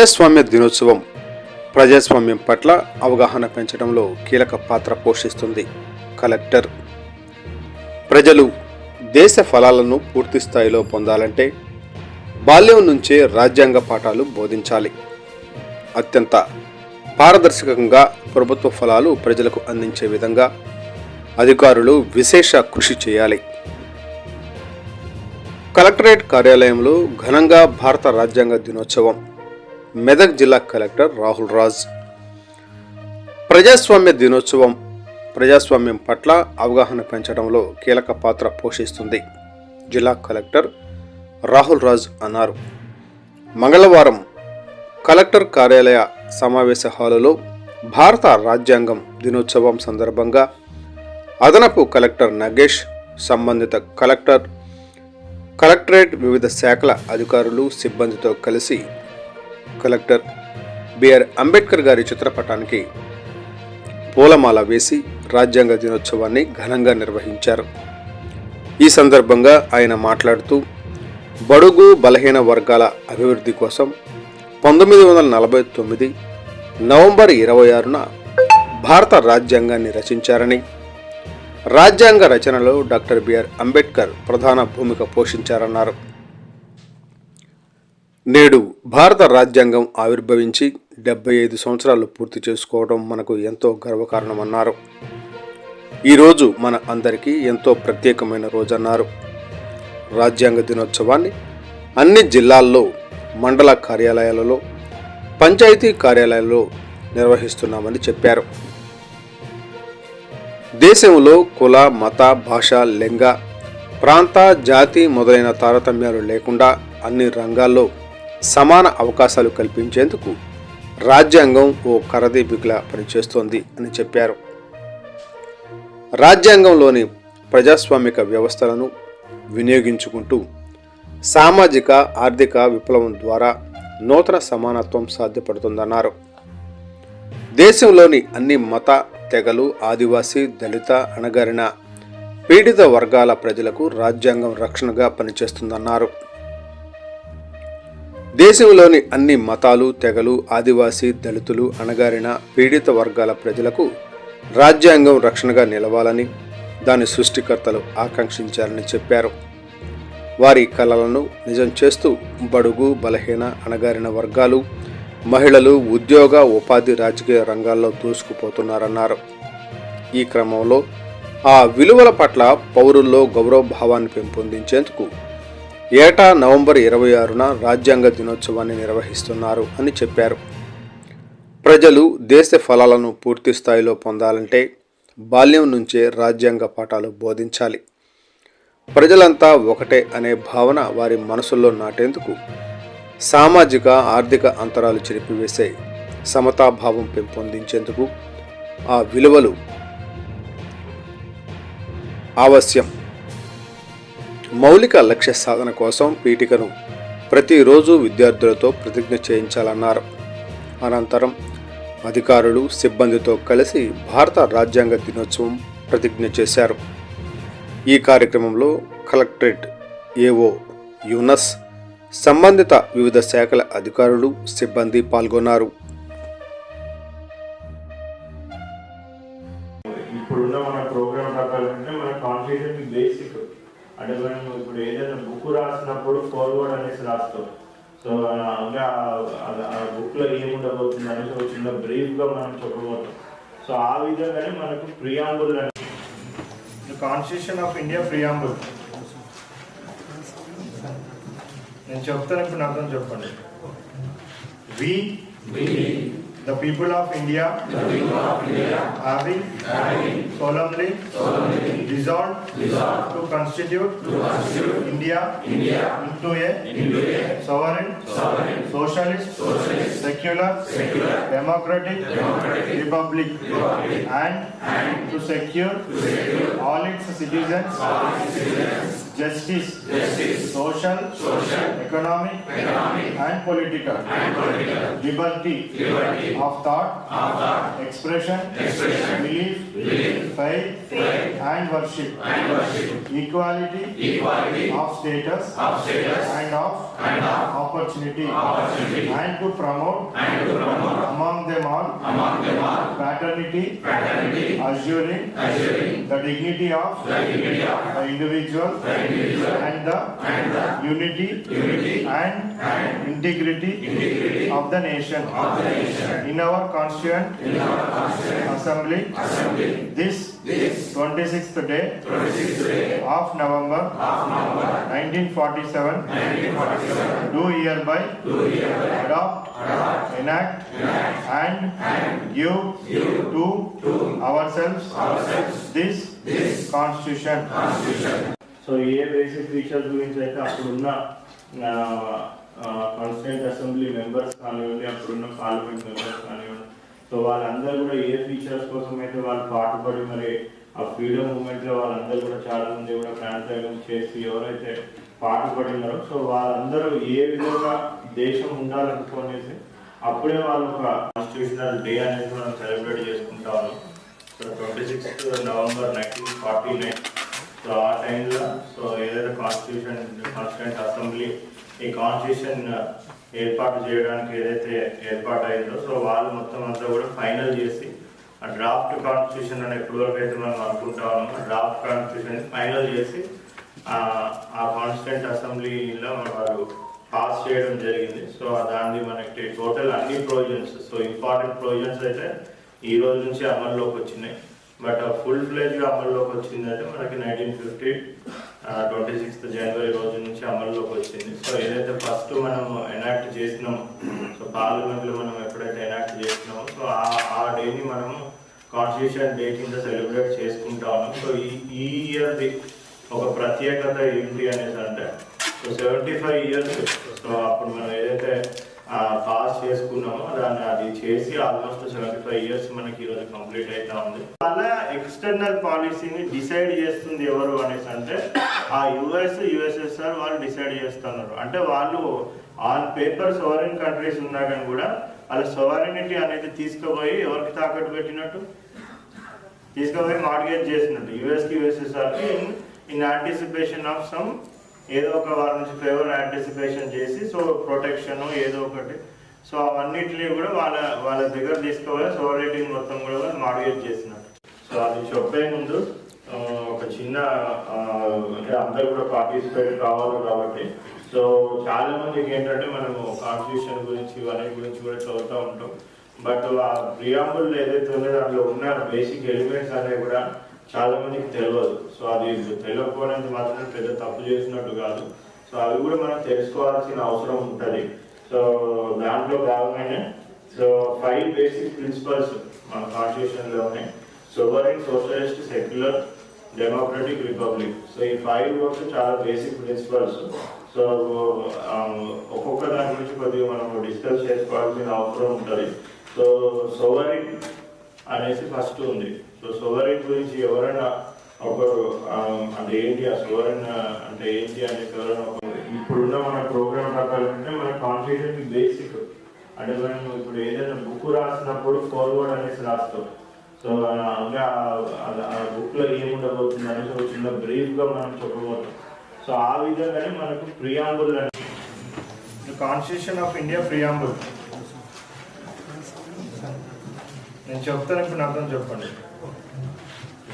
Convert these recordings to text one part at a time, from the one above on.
ప్రజాస్వామ్య దినోత్సవం ప్రజాస్వామ్యం పట్ల అవగాహన పెంచడంలో కీలక పాత్ర పోషిస్తుంది. కలెక్టర్ ప్రజలు దేశ ఫలాలను పూర్తి స్థాయిలో పొందాలంటే బాల్యం నుంచే రాజ్యాంగ పాఠాలు బోధించాలి. అత్యంత పారదర్శకంగా ప్రభుత్వ ఫలాలు ప్రజలకు అందించే విధంగా అధికారులు విశేష కృషి చేయాలి. కలెక్టరేట్ కార్యాలయంలో ఘనంగా భారత రాజ్యాంగ దినోత్సవం మెదక్ జిల్లా కలెక్టర్ రాహుల్ రాజ్. ప్రజాస్వామ్య దినోత్సవం ప్రజాస్వామ్యం పట్ల అవగాహన పెంచడంలో కీలక పాత్ర పోషిస్తుంది జిల్లా కలెక్టర్ రాహుల్ రాజ్ అన్నారు. మంగళవారం కలెక్టర్ కార్యాలయ సమావేశ హాలులో భారత రాజ్యాంగం దినోత్సవం సందర్భంగా అదనపు కలెక్టర్ నగేష్ సంబంధిత కలెక్టర్ కలెక్టరేట్ వివిధ శాఖల అధికారులు సిబ్బందితో కలిసి కలెక్టర్ బిఆర్ అంబేద్కర్ గారి చిత్రపటానికి పూలమాల వేసి రాజ్యాంగ దినోత్సవాన్ని ఘనంగా నిర్వహించారు. ఈ సందర్భంగా ఆయన మాట్లాడుతూ బడుగు బలహీన వర్గాల అభివృద్ధి కోసం పంతొమ్మిది వందల నలభై తొమ్మిది నవంబర్ ఇరవై ఆరున భారత రాజ్యాంగాన్ని రచించారని రాజ్యాంగ రచనలో డాక్టర్ బిఆర్ అంబేద్కర్ ప్రధాన భూమిక పోషించారన్నారు. నేడు భారత రాజ్యాంగం ఆవిర్భవించి డెబ్బై ఐదు సంవత్సరాలు పూర్తి చేసుకోవడం మనకు ఎంతో గర్వకారణమన్నారు. ఈరోజు మన అందరికీ ఎంతో ప్రత్యేకమైన రోజన్నారు. రాజ్యాంగ దినోత్సవాన్ని అన్ని జిల్లాల్లో మండల కార్యాలయాలలో పంచాయతీ కార్యాలయాల్లో నిర్వహిస్తున్నామని చెప్పారు. దేశంలో కుల మత భాష లింగ ప్రాంత జాతి మొదలైన తారతమ్యాలు లేకుండా అన్ని రంగాల్లో సమాన అవకాశాలు కల్పించేందుకు రాజ్యాంగం ఓ కరదీపికలా పనిచేస్తోంది అని చెప్పారు. రాజ్యాంగంలోని ప్రజాస్వామిక వ్యవస్థలను వినియోగించుకుంటూ సామాజిక ఆర్థిక విప్లవం ద్వారా నూతన సమానత్వం సాధ్యపడుతుందన్నారు. దేశంలోని అన్ని మత తెగలు ఆదివాసీ దళిత అణగారిన పీడిత వర్గాల ప్రజలకు రాజ్యాంగం రక్షణగా పనిచేస్తుందన్నారు. దేశంలోని అన్ని మతాలు తెగలు ఆదివాసీ దళితులు అణగారిన పీడిత వర్గాల ప్రజలకు రాజ్యాంగం రక్షణగా నిలవాలని దాని సృష్టికర్తలు ఆకాంక్షించారని చెప్పారు. వారి కలలను నిజం చేస్తూ బడుగు బలహీన అణగారిన వర్గాలు మహిళలు ఉద్యోగ ఉపాధి రాజకీయ రంగాల్లో దూసుకుపోతున్నారన్నారు. ఈ క్రమంలో ఆ విలువల పట్ల పౌరుల్లో గౌరవభావాన్ని పెంపొందించేందుకు ఏటా నవంబర్ ఇరవై ఆరున రాజ్యాంగ దినోత్సవాన్ని నిర్వహిస్తున్నారు అని చెప్పారు. ప్రజలు దేశ ఫలాలను పూర్తి స్థాయిలో పొందాలంటే బాల్యం నుంచే రాజ్యాంగ పాఠాలు బోధించాలి. ప్రజలంతా ఒకటే అనే భావన వారి మనసుల్లో నాటేందుకు సామాజిక ఆర్థిక అంతరాలు చెరిపివేసే సమతాభావం పెంపొందించేందుకు ఆ విలువలు ఆవశ్యం మౌలిక లక్ష్య సాధన కోసం పీఠికను ప్రతిరోజు విద్యార్థులతో ప్రతిజ్ఞ చేయించాలన్నారు. అనంతరం అధికారులు సిబ్బందితో కలిసి భారత రాజ్యాంగ దినోత్సవం ప్రతిజ్ఞ చేశారు. ఈ కార్యక్రమంలో కలెక్టరేట్ ఏఓ యూనస్ సంబంధిత వివిధ శాఖల అధికారులు సిబ్బంది పాల్గొన్నారు. ఫార్వర్డ్ అనేసి రాస్తాం సో ఇంకా ఆ బుక్లో ఏముండబోతుంది అనేసి ఒక చిన్న బ్రీఫ్గా మనం చెప్పబోతాం. సో ఆ విధంగానే మనకు preamble constitution of India preamble నేను చెప్తాను ఇప్పుడు అర్థం చెప్పండి. We The people of India, people of India having, having solemnly, solemnly resolved, resolved to constitute, to constitute India, India into a, into a sovereign, sovereign socialist, socialist secular, secular democratic, democratic republic, republic and, and to secure, to secure all its citizens, all its citizens justice, justice. Social, social, economic, economic. And, political, and political, liberty, liberty. Of thought, of thought. Expression, expression, belief, belief. Faith, faith. And, worship, and worship, equality, equality. Of status, of status. And of, and of. Opportunity, opportunity, and to promote, and to promote. Among them all, among them all. Fraternity, fraternity, assuring, assuring. The dignity of, the dignity of. The individual. The and the, and the unity, unity and, and integrity, integrity of, the nation. of the nation. In our constituent, assembly, assembly, this, this 26th day, 26th day of, November, of November 1947, 1947 do hereby, do hereby adopt, adopt enact, enact, and, and give, give to, to ourselves, ourselves this, this constitution. constitution. So A basic features గురించి అయితే అప్పుడున్న constituent assembly members కానివ్వండి అప్పుడున్న parliament members కానివ్వండి so వాళ్ళందరూ కూడా ఏ features కోసం అయితే వాళ్ళు పాటుపడి మరి ఆ ఫ్రీడమ్ మూమెంట్లో వాళ్ళందరూ కూడా చాలా మంది కూడా ప్రాంతాగం చేసి ఎవరైతే పాటుపడినారో సో వాళ్ళందరూ ఏ విధంగా దేశం ఉండాలనుకునేసి అప్పుడే వాళ్ళు ఒక కాన్స్టిట్యూషనల్ డే అనేది మనం సెలబ్రేట్ చేసుకుంటా ఉన్నాం so twenty sixth November nineteen forty nine so ఆ టైంలో సో ఏదైతే కాన్స్టిట్యూషన్ కాన్స్టిట్యూంట్ అసెంబ్లీ ఈ కాన్స్టిట్యూషన్ uh, ఏర్పాటు చేయడానికి ఏదైతే ఏర్పాటు అయిందో సో వాళ్ళు మొత్తం అంతా కూడా ఫైనల్ చేసి ఆ డ్రాఫ్ట్ కాన్స్టిట్యూషన్ అని ఎప్పటివరకు అయితే మనం అనుకుంటా ఉన్నామో. డ్రాఫ్ట్ కాన్స్టిట్యూషన్ ఫైనల్ చేసి ఆ ఆ కాన్స్టిట్యూంట్ అసెంబ్లీలో వాళ్ళు పాస్ చేయడం జరిగింది. సో దాన్ని మనకి టోటల్ అన్ని ప్రొవిజన్స్ సో ఇంపార్టెంట్ ప్రొవిజన్స్ అయితే ఈ రోజు నుంచి అమల్లోకి వచ్చినాయి. బట్ ఫుల్ ఫ్లెజ్ అమల్లోకి వచ్చిందంటే మనకి nineteen fifty twenty sixth January రోజు నుంచి అమల్లోకి వచ్చింది. సో ఏదైతే ఫస్ట్ మనం ఎనాక్ట్ చేసినామో సో పార్లమెంట్లో మనం ఎప్పుడైతే ఎనాక్ట్ చేసినామో సో ఆ ఆ డేని మనము కాన్స్టిట్యూషన్ డే కింద సెలబ్రేట్ చేసుకుంటా ఉన్నాం. సో ఈ ఈ ఇయర్ది ఒక ప్రత్యేకత ఏంటి అనేసి అంటే so seventy five years so అప్పుడు మనం ఏదైతే పాస్ చేసుకున్నాము. దాన్ని అది చేసి ఆల్మోస్ట్ సెవెంటీ ఫైవ్ ఇయర్స్ మనకి ఈరోజు కంప్లీట్ అవుతా ఉంది. అలా ఎక్స్టర్నల్ పాలసీని డిసైడ్ చేస్తుంది ఎవరు అనేసి అంటే ఆ యుఎస్ యుఎస్ఎస్ఆర్ వాళ్ళు డిసైడ్ చేస్తున్నారు. అంటే వాళ్ళు ఆన్ పేపర్ సోవరెన్ కంట్రీస్ ఉన్నా కానీ కూడా వాళ్ళ సోవరెనిటీ అనేది తీసుకుపోయి ఎవరికి తాకట్టు పెట్టినట్టు? తీసుకుపోయి మార్గేజ్ చేసినట్టు. యుఎస్కి యుఎస్ఎస్ఆర్కి ఇన్ ఆంటిసిపేషన్ ఆఫ్ సమ్ ఏదో ఒక వారి నుంచి ఫేవర్ యాంటిసిపేషన్ చేసి సో ప్రొటెక్షన్ ఏదో ఒకటి. సో అవన్నిటిని కూడా వాళ్ళ వాళ్ళ దగ్గర తీసుకుపోయి సోవరైటీ మొత్తం కూడా మాడిగేట్ చేసినట్టు సో అది చెప్పే ముందు ఒక చిన్న అంటే అందరూ కూడా పార్టిసిపేట్ కావాలి కాబట్టి. సో చాలా మందికి ఏంటంటే మనము కాన్స్టిట్యూషన్ గురించి ఇవన్నీ గురించి కూడా చదువుతూ ఉంటాం. బట్ ఆ ప్రియాంబుల్ ఏదైతే ఉందో దాంట్లో ఉన్న బేసిక్ ఎలిమెంట్స్ అనేవి కూడా చాలా మందికి తెలియదు సో అది తెలియకపోవడానికి మాత్రం పెద్ద తప్పు చేసినట్టు కాదు. సో అవి కూడా మనం తెలుసుకోవాల్సిన అవసరం ఉంటుంది. సో దాంట్లో భాగంగానే సో ఫైవ్ బేసిక్ ప్రిన్సిపల్స్ మన కాన్స్టిట్యూషన్లో ఉన్నాయి sovereign socialist secular democratic republic. So ఈ ఫైవ్ వర్క్స్ చాలా బేసిక్ ప్రిన్సిపల్స్. సో ఒక్కొక్క దాని గురించి కొద్దిగా మనం డిస్కస్ చేసుకోవాల్సిన అవసరం ఉంటుంది. సో సోవరిన్ అనేసి ఫస్ట్ ఉంది. సో సోవరిన్ గురించి ఎవరైనా ఒకరు అంటే ఏంటి ఆ సోవరిన్ అంటే ఏంటి అనే ఎవరైనా ఇప్పుడున్న మన ప్రోగ్రామ్ ప్రకారం అంటే మన కాన్స్టిట్యూషన్ బేసిక్ అంటే మనం ఇప్పుడు ఏదైనా బుక్ రాసినప్పుడు ఫార్వర్డ్ అనేసి రాస్తాం. సో అంటే ఆ బుక్లో ఏముండబోతుంది అనేసి ఒక చిన్న బ్రీఫ్గా మనం చెప్పబోతాం. సో ఆ విధంగానే మనకు ప్రియాంబుల్ అనేది. కాన్స్టిట్యూషన్ ఆఫ్ ఇండియా ప్రియాంబుల్ నేను చెప్తాను ఇప్పుడు అర్థం చెప్పండి.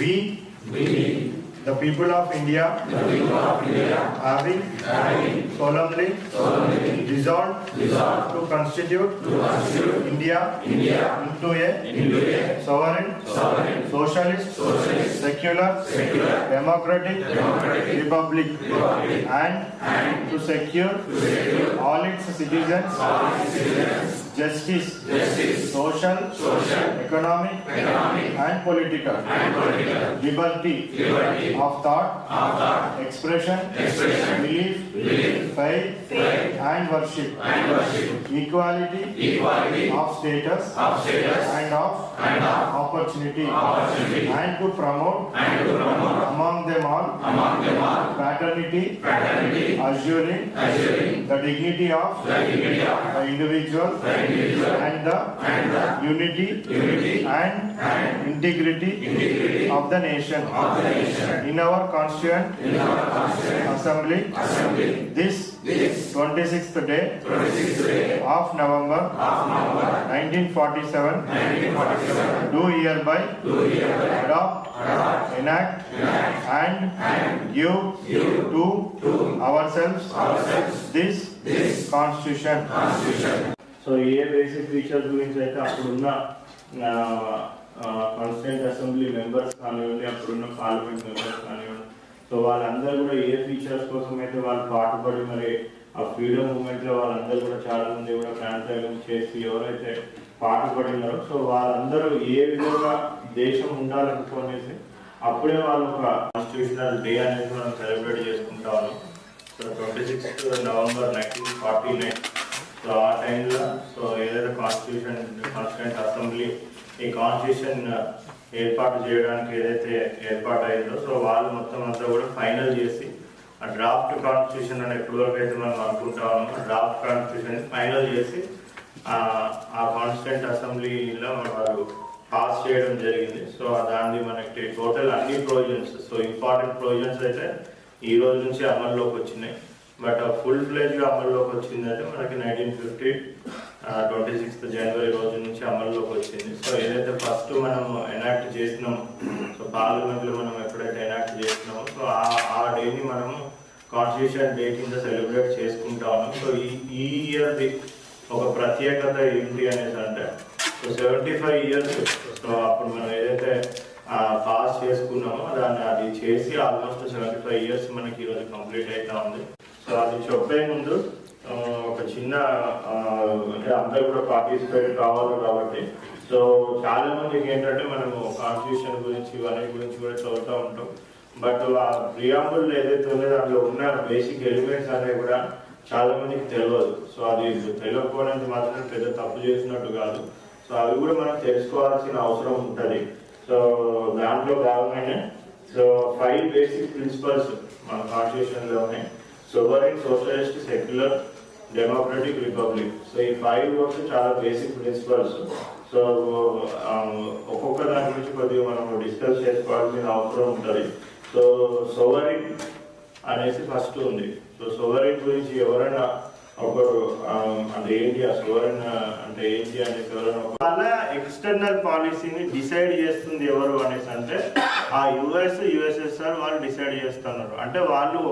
We, we the people of India, the people of India having, having solemnly, solemnly resolved, resolved to constitute, to constitute India, India into a, into a sovereign, sovereign socialist, socialist secular, secular democratic, democratic republic, republic and, and to secure, to secure all its citizens, all its citizens justice, justice. social, social. economic, economic. and, political, and political. Liberty, liberty. Of thought, of thought. Expression, expression. Belief, belief. Faith, faith. And, worship, and worship. Equality, equality. Of status, of status. And of, and of. Opportunity, opportunity. And to promote, and to promote. Among them all, among them all. Fraternity, fraternity. Assuring, assuring. The dignity of, the dignity of. The individual, the and the, and the unity, unity and, and integrity, integrity of, the nation. of the nation. In our Constituent, in our Constituent Assembly, Assembly, this, this 26th day, 26th day of November, of November 1947, 1947 do hereby, do adopt enact, and, and give, give to, ourselves, ourselves this, this constitution. constitution. So A basic features గురించి అయితే అప్పుడున్న constituent assembly members కానివ్వండి అప్పుడున్న parliament members కానివ్వండి so వాళ్ళందరూ కూడా ఏ features కోసం అయితే వాళ్ళు పాటుపడి మరి ఆ ఫ్రీడమ్ మూమెంట్లో వాళ్ళందరూ కూడా చాలా మంది కూడా ప్రాంతాలను చేసి ఎవరైతే పాటుపడినారో సో వాళ్ళందరూ ఏ విధంగా దేశం ఉండాలనుకోనేసి అప్పుడే వాళ్ళు ఒక కాన్స్టిట్యూషనల్ డే అనేది మనం సెలబ్రేట్ చేసుకుంటా ఉన్నాం so twenty sixth November nineteen forty nine so ఆ టైంలో సో ఏదైతే కాన్స్టిట్యూషన్ కాన్స్టిట్యూషన్ అసెంబ్లీ ఈ కాన్స్టిట్యూషన్ ఏర్పాటు చేయడానికి ఏదైతే ఏర్పాటు అయిందో సో వాళ్ళు మొత్తం అంతా కూడా ఫైనల్ చేసి ఆ డ్రాఫ్ట్ కాన్స్టిట్యూషన్ అని ఎప్పటి వరకు అయితే మనం అనుకుంటా ఉన్నామో డ్రాఫ్ట్ కాన్స్టిట్యూషన్ ఫైనల్ చేసి ఆ ఆ కాన్స్టిట్యూంట్ అసెంబ్లీలో వాళ్ళు పాస్ చేయడం జరిగింది. సో దాన్ని మనకి టోటల్ అన్ని ప్రొవిజన్స్ సో ఇంపార్టెంట్ ప్రొవిజన్స్ అయితే ఈ రోజు నుంచి అమల్లోకి వచ్చినాయి. బట్ ఫుల్ ఫ్లెజ్ అమల్లోకి వచ్చిందంటే మనకి nineteen fifty twenty sixth January రోజు నుంచి అమల్లోకి వచ్చింది. సో ఏదైతే ఫస్ట్ మనం ఎనాక్ట్ చేసినాం సో పార్లమెంట్లో మనం ఎప్పుడైతే ఎనాక్ట్ చేసినామో సో ఆ ఆ డేని మనము కాన్స్టిట్యూషన్ డే కింద సెలబ్రేట్ చేసుకుంటా ఉన్నాం. సో ఈ ఈ ఇయర్ది ఒక ప్రత్యేకత ఏంటి అనేసి అంటే so seventy five years so అప్పుడు మనం ఏదైతే పాస్ చేసుకున్నామో దాన్ని అది చేసి ఆల్మోస్ట్ సెవెంటీ ఫైవ్ ఇయర్స్ మనకి ఈరోజు కంప్లీట్ అవుతా ఉంది. సో అది చెప్పే ముందు ఒక చిన్న అంటే అందరూ కూడా పార్టిసిపేట్ కావాలి కాబట్టి. సో చాలా మందికి ఏంటంటే మనము కాన్స్టిట్యూషన్ గురించి ఇవన్నీ గురించి కూడా చదువుతూ ఉంటాం. బట్ ఆ ప్రియాంబుల్ ఏదైతే ఉందో దాంట్లో ఉన్న బేసిక్ ఎలిమెంట్స్ అనేవి కూడా చాలా మందికి తెలియదు సో అది తెలియకపోవడానికి మాత్రం పెద్ద తప్పు చేసినట్టు కాదు. సో అవి కూడా మనం తెలుసుకోవాల్సిన అవసరం ఉంటుంది. సో దాంట్లో భాగంగానే సో ఫైవ్ బేసిక్ ప్రిన్సిపల్స్ మన కాన్స్టిట్యూషన్లోనే sovereign socialist secular democratic republic so ఈ ఫైవ్ వర్డ్స్ చాలా బేసిక్ ప్రిన్సిపల్స్ సో ఒక్కొక్క దాని గురించి కొద్దిగా మనం డిస్కస్ చేసుకోవాల్సిన అవసరం ఉంటుంది. సో సోవరిన్ అనేసి ఫస్ట్ ఉంది. సో సోవరిన్ గురించి ఎవరైనా ఒకరు అంటే ఏంటి ఆ సోవరిన్ అంటే ఏంటి అనే ఎవరైనా అలా వాళ్ళ ఎక్స్టర్నల్ పాలసీని డిసైడ్ చేస్తుంది ఎవరు అనేసి అంటే ఆ యుఎస్ యుఎస్ఎస్ఆర్ వాళ్ళు డిసైడ్ చేస్తున్నారు. అంటే వాళ్ళు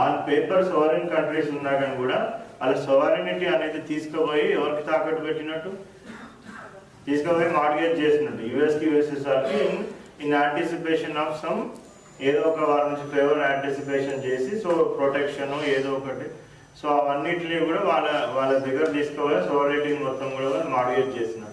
ఆన్ పేపర్ సోవరెన్ కంట్రీస్ ఉన్నా కానీ కూడా వాళ్ళ సోవరెనిటీ అనేది తీసుకుపోయి ఎవరికి తాకట్టు పెట్టినట్టు? తీసుకుపోయి మార్గేజ్ చేసినట్టు. యుఎస్కి యుఎస్ఎస్ఆర్కి in in anticipation of some ఏదో ఒక వారి నుంచి ఫేవర్ యాంటిసిపేషన్ చేసి సో ప్రొటెక్షన్ ఏదో ఒకటి సో అవన్నిటిని కూడా వాళ్ళ వాళ్ళ దగ్గర తీసుకుపోయి రేటింగ్ మొత్తం కూడా మార్గేజ్ చేసినట్టు